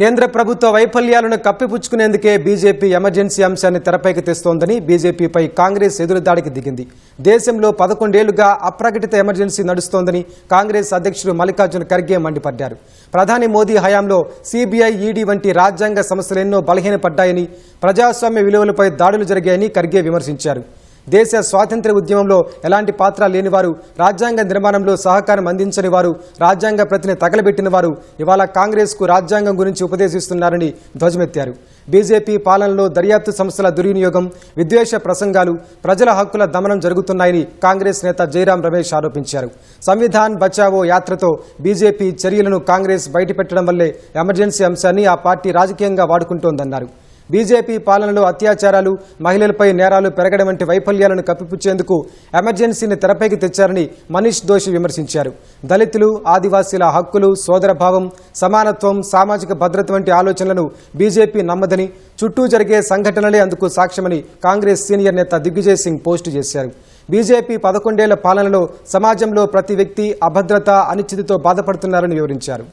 కేంద్ర ప్రభుత్వ వైఫల్యాలను కప్పిపుచ్చుకునేందుకే బీజేపీ ఎమర్జెన్సీ అంశాన్ని తెరపైకి తెస్తోందని బీజేపీపై కాంగ్రెస్ ఎదురుదాడికి దిగింది. దేశంలో పదకొండేళ్ళుగా అప్రకటిత ఎమర్జెన్సీ నడుస్తోందని కాంగ్రెస్ అధ్యక్షుడు మల్లికార్జున ఖర్గే మండిపడ్డారు. ప్రధాని మోదీ హయాంలో సీబీఐ ఈడీ వంటి రాజ్యాంగ సంస్థలెన్నో బలహీనపడ్డాయని ప్రజాస్వామ్య విలువలపై దాడులు జరిగాయని ఖర్గే విమర్శించారు. దేశ స్వాతంత్ర్య ఉద్యమంలో ఎలాంటి పాత్ర లేనివారు రాజ్యాంగ నిర్మాణంలో సహకారం అందించని వారు రాజ్యాంగ ప్రతిని తగలబెట్టిన వారు ఇవాళ కాంగ్రెస్కు రాజ్యాంగం గురించి ఉపదేశిస్తున్నారని ధ్వజమెత్తారు. బీజేపీ పాలనలో దర్యాప్తు సంస్థల దుర్వినియోగం విద్వేష ప్రసంగాలు ప్రజల హక్కుల దమనం జరుగుతున్నాయని కాంగ్రెస్ నేత జయరాం రమేష్ ఆరోపించారు. సంవిధాన్ బచావో యాత్రతో బీజేపీ చర్యలను కాంగ్రెస్ బయటపెట్టడం వల్లే ఎమర్జెన్సీ అంశాన్ని ఆ పార్టీ రాజకీయంగా వాడుకుంటోందన్నారు. బీజేపీ పాలనలో అత్యాచారాలు మహిళలపై నేరాలు పెరగడం వంటి వైఫల్యాలను కప్పిపుచ్చేందుకు ఎమర్జెన్సీని తెరపైకి తెచ్చారని మనీష్ దోషి విమర్శించారు. దళితులు ఆదివాసీల హక్కులు సోదరభావం సమానత్వం సామాజిక భద్రత వంటి ఆలోచనలను బీజేపీ నమ్మదని చుట్టూ జరిగే సంఘటనలే అందుకు సాక్ష్యమని కాంగ్రెస్ సీనియర్ నేత దిగ్విజయ్ సింగ్ పోస్టు చేశారు. బీజేపీ పదకొండేళ్ళ పాలనలో సమాజంలో ప్రతి వ్యక్తి అభద్రత అనిశ్చితితో బాధపడుతున్నారని వివరించారు.